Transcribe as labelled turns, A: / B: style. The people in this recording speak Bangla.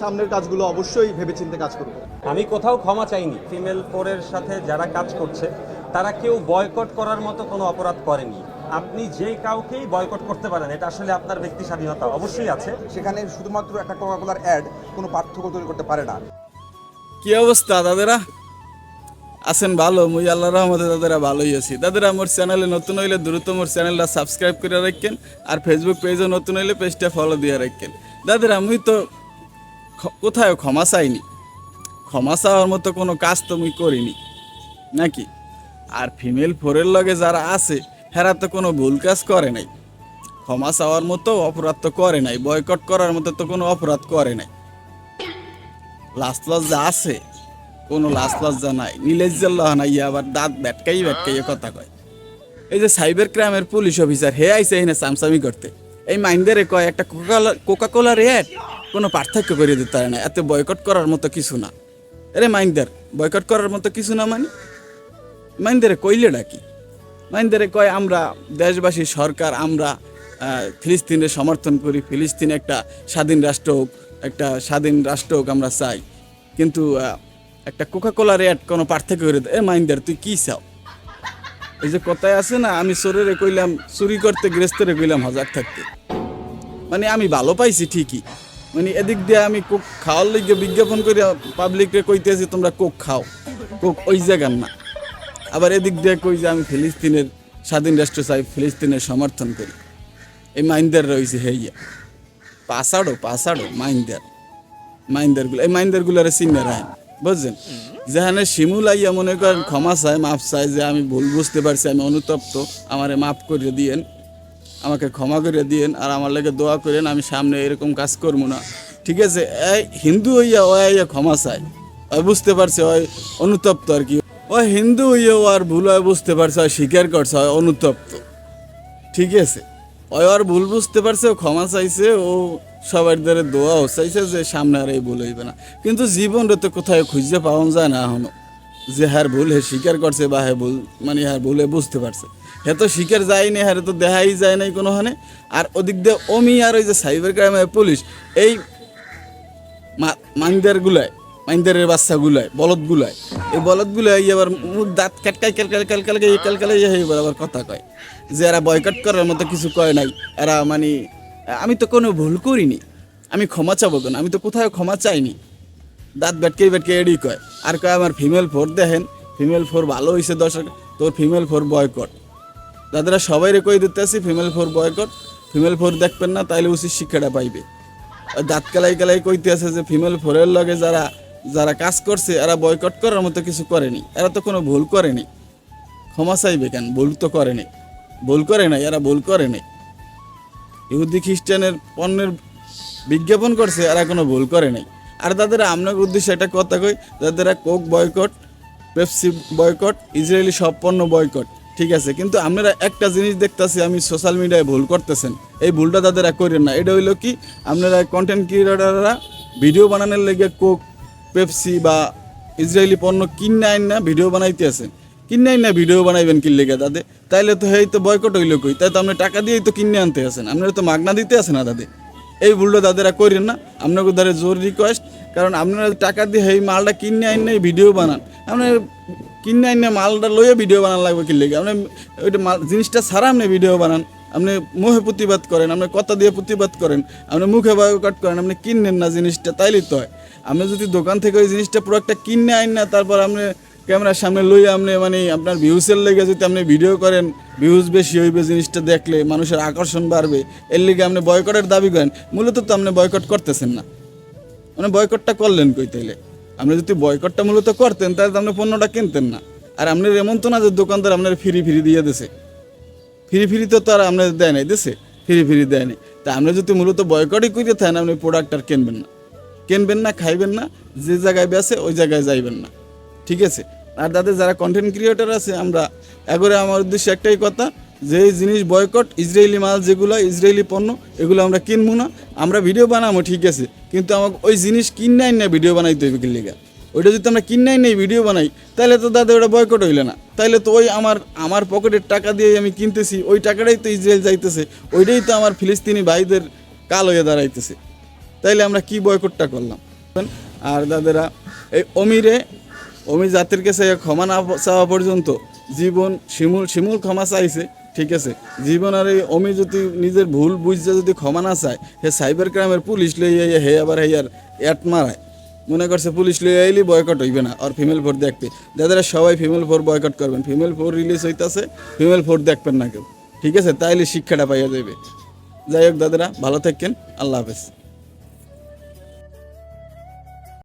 A: সামনের কাজগুলো অবশ্যই ভেবেচিন্তে কাজ করব।
B: আমি কোথাও ক্ষমা চাইনি। ফিমেল ফোরের সাথে যারা কাজ করছে তারা কেউ বয়কট করার মতো কোনো অপরাধ করেনি। আপনি যে কাউকেই বয়কট করতে পারেন এটা আসলে আপনার ব্যক্তি স্বাধীনতা অবশ্যই আছে।
C: সেখানে শুধুমাত্র একটা কোকাকোলার অ্যাড কোনো পার্থক্য তৈরি করতে পারে না।
D: কি অবস্থা দাদারা? আছেন ভালো মুই আল্লাহ রহমতে দাদারা ভালোই আছি। দাদারা আমার চ্যানেলে নতুন হইলে দ্রুত মোর চ্যানেলটা সাবস্ক্রাইব করে রাখেন আর ফেসবুক পেজও নতুন হইলে পেজটা ফলো দিয়ে রাখেন। দাদারা মুই তো কোথাও ক্ষমা চাইনি। ক্ষমা চাওয়ার মতো কোনো কাজ তো মুই করিনি, নাকি? আর ফিমেল ফোরের লগে যারা আছে, হেরা তো কোনো ভুল কাজ করে নাই। ক্ষমা চাওয়ার মতো অপরাধ তো করে নাই বয়কট করার মতো তো কোনো অপরাধ করে নাই। লাস্ট লজ্জা আছে, কোনো লাস্ট লজ্জা নাই। নীলেজ্জার নাই আবার দাঁত ব্যাটকাই ব্যাটকাইয়ে কথা কয়। এই যে সাইবার ক্রাইমের পুলিশ অফিসার, হে আইসে এনে সামসামি করতে। এই মাইন্ডারে কয়, একটা কোকা কোলার রেট কোনো পার্থক্য করে দিতে পারে না। এত বয়কট করার মতো কিছু না। আরে মাইন্ডার বয়কট করার মতো কিছু না মানে? মাইন্দারে কইলে ডাকি মাইন্দারে কয়, আমরা দেশবাসী, সরকার, আমরা ফিলিস্তিনের সমর্থন করি। ফিলিস্তিন একটা স্বাধীন রাষ্ট্র হোক, একটা স্বাধীন রাষ্ট্র হোক আমরা চাই। কিন্তু একটা কোকা কোলা রেট কোনো পার্থক্য করে দেয় এ মাইন্দার, তুই কি চাও? এই যে কথায় আছে না, আমি চোরেরে কইলাম, চুরি করতে গ্রেস্তরে কইলাম, হাজার থাকতে। মানে আমি ভালো পাইছি ঠিকই। মানে এদিক দিয়ে আমি কোক খাওয়ার লিগে বিজ্ঞাপন করে পাবলিককে কইতেছি, তোমরা কোক খাও। কোক ওই জায়গার না। আবার এদিক দিয়ে কই যে আমি ফিলিস্তিনের স্বাধীন রাষ্ট্র চাই, ফিলিস্তিনের সমর্থন করি। এই মাইন্দার রয়েছে হেইয়া পাসাড়ো পাসাড়ো, মাইন্দার। মাইন্দারগুলো এই মাইন্দারগুলোরে চিনে রাখেন বুঝছেন? যেখানে শিমুল আইয়া মনে করেন ক্ষমা চায়, মাফ চায়, যে আমি ভুল বুঝতে পারছি, আমি অনুতপ্ত, আমারে মাফ করে দিয়েন। আমাকে ক্ষমা করে দিয়েন আর আমার লাগে দোয়া করেন, আমি সামনে এরকম কাজ করব না। ঠিক আছে? এই হিন্দু হইয়া ও আইয়া ক্ষমা চায়। ওই বুঝতে পারছে, ওই অনুতপ্ত আর কি। ও হিন্দু হইয়া ও আর ভুল হয়, বুঝতে পারছে, ওই স্বীকার করছে, ওই অনুতপ্ত। ঠিক আছে? ওই আর ভুল বুঝতে পারছে, ও ক্ষমা চাইছে, ও সবার দ্বারা দোয়াও চাইছে যে সামনে আর এই ভুল হইবে না। কিন্তু জীবনটা তো কোথায় খুঁজে পাওয়া যায় না এখনও। যে হ্যার ভুল হে স্বীকার করছে বা হ্যাঁ ভুল মানে হ্যার ভুলে বুঝতে পারছে। হে তো স্বীকার যায়নি হ্যাঁ তো দেখাই যায় নাই কোনোখানে। আর ওদিক দিয়ে অমি আর ওই যে সাইবার ক্রাইমের পুলিশ, এই মাইন্দার গুলায়, মাইন্দারের বাচ্চা গুলায়, বলদ গুলায়, এই বলদ গুলায় আবার মুখ দাঁত কাটকাই কালকাল কালকালে কালকালে এবার আবার কথা কয়। যে এরা বয়কট করার মতো কিছু কয় নাই, এরা মানে আমি তো কোনো ভুল করিনি, আমি ক্ষমা চাবো কেন? আমি তো কোথাও ক্ষমা চাইনি। দাঁত ব্যাটকে ব্যাটকে এডি কয়, আর কয় আমার ফিমেল ফোর দেখেন ফিমেল ফোর ভালো হয়েছে দর্শক, তোর ফিমেল ফোর বয়কট দাদারা সবাই কই দিতে আসি female four boycott female four দেখবেন না, তাইলে উচিত শিক্ষাটা পাইবে। আর দাঁত কালাই কালাই কইতে আছে যে ফিমেল ফোরের লগে যারা যারা কাজ করছে, এরা বয়কট করার মতো কিছু করেনি। এরা তো কোনো ভুল করেনি। ক্ষমা চাইবে কেন? ভুল তো করেনি ভুল করে নাই, এরা ভুল করে নাই। ইহুদি খ্রিস্টানের পণ্যের বিজ্ঞাপন করছে, এরা কোনো ভুল করে নাই। আর তাদের আপনার উদ্দেশ্যে একটা কথা কই যাদের Coke boycott Pepsi boycott Israeli সব পণ্য বয়কট ঠিক আছে, কিন্তু আপনারা একটা জিনিস দেখতেছি, আমি সোশ্যাল মিডিয়ায় ভুল করতেছেন। এই ভুলটা তাদের করেন না। এটা হইল কি, আপনারা কন্টেন্ট ক্রিয়েটাররা ভিডিও বানানোর লেগে কোক পেপসি বা ইসরায়েলি পণ্য কিনে আইন না ভিডিও বানাইতে আছেন। কিনে আইন না ভিডিও বানাইবেন কিনলে লেগে দাদে তাইলে তো হেই তো বয়কট হইল কই? তাই তো আপনি টাকা দিয়েই তো কিনে আনতে আছেন। আপনারা তো মাগনা দিতে আছেন না দাদে এই ভুলটা দাদারা করেন না। আপনাকে দ্বারা জোর রিকোয়েস্ট কারণ আপনারা টাকা দিয়ে এই মালটা কিনে আইন ভিডিও বানান। আপনার কিনে আইন মালটা লইয়ে ভিডিও বানান লাগবে কি লেগে? আপনি ওইটা মাল জিনিসটা ছাড়া আপনি ভিডিও বানান। আপনি মুখে প্রতিবাদ করেন, আপনি কথা দিয়ে প্রতিবাদ করেন, আপনি মুখে বয়কট করেন, আপনি কিনেন না জিনিসটা, তাইলেই তো হয়। আপনি যদি দোকান থেকে ওই জিনিসটা পুরো একটা কিনে আইন না, তারপর আপনি ক্যামেরার সামনে লই আপনি মানে আপনার ভিউসের লেগে যদি আপনি ভিডিও করেন ভিউজ বেশি হইবে জিনিসটা দেখলে, মানুষের আকর্ষণ বাড়বে। এর লেগে আপনি বয়কটের দাবি করেন। মূলত তো আপনি বয়কট করতেছেন না। মানে বয়কটটা করলেন কই তাইলে? আপনি যদি বয়কটটা মূলত করতেন, তাহলে আপনি পণ্যটা কিনতেন না। আর আপনার এমন তো না যে দোকানদার আপনার ফ্রি ফ্রি দিয়ে দিছে। ফ্রি ফ্রি তো তার আপনার দেয় নাই, দিছে। ফ্রি ফ্রি দেয় নাই। তা আপনি যদি মূলত বয়কটই করে থাকেন, আপনি প্রোডাক্ট আর কিনবেন না। কিনবেন না, খাইবেন না, যে জায়গায় বেছে ওই জায়গায় যাইবেন না। ঠিক আছে? আর তাদের যারা কন্টেন্ট ক্রিয়েটর আছে, আমরা এগরে আমার উদ্দেশ্য একটাই কথা যে জিনিস বয়কট ইসরায়েলি মাল যেগুলো ইসরায়েলি পণ্য, এগুলো আমরা কিনবো না। আমরা ভিডিও বানাবো, ঠিক আছে। কিন্তু আমাকে ওই জিনিস কিনাই না ভিডিও বানাইতে হইবে কি লেগা? ওইটা যদি আমরা কিনাই নেই ভিডিও বানাই তাহলে তো দাদা ওটা বয়কট হইলে না। তাহলে তো ওই আমার আমার পকেটের টাকা দিয়ে আমি কিনতেছি, ওই টাকাটাই তো ইসরায়েল যাইতেছে। ওইটাই তো আমার ফিলিস্তিনি ভাইদের কাল হয়ে দাঁড়াইতেছে। তাইলে আমরা কি বয়কটটা করলাম? আর দাদারা, এই অমিরে অমি জাতির কাছে ক্ষমা না চাওয়া পর্যন্ত জীবন শিমুল শিমুল ক্ষমা চাইছে। ঠিক আছে, জীবন আর এই অমি যদি নিজের ভুল বুঝতে যদি ক্ষমা না চায় হে সাইবার ক্রাইমের পুলিশ লইয়া হে আবার হেয়ার অ্যাট মারায়। মনে করছে পুলিশ লইয়া আইলি বয়কট হইবে না, আর ফিমেল ফোর দেখতে। যাদের সবাই ফিমেল ফোর বয়কট করবেন। ফিমেল ফোর রিলিজ হইতাছে ফিমেল ফোর দেখবেন না কেউ। ঠিক আছে, তাইলে শিক্ষাটা পাইয়া যাবে যাই হোক দাদারা, ভালো থাকেন আল্লাহ হাফেজ।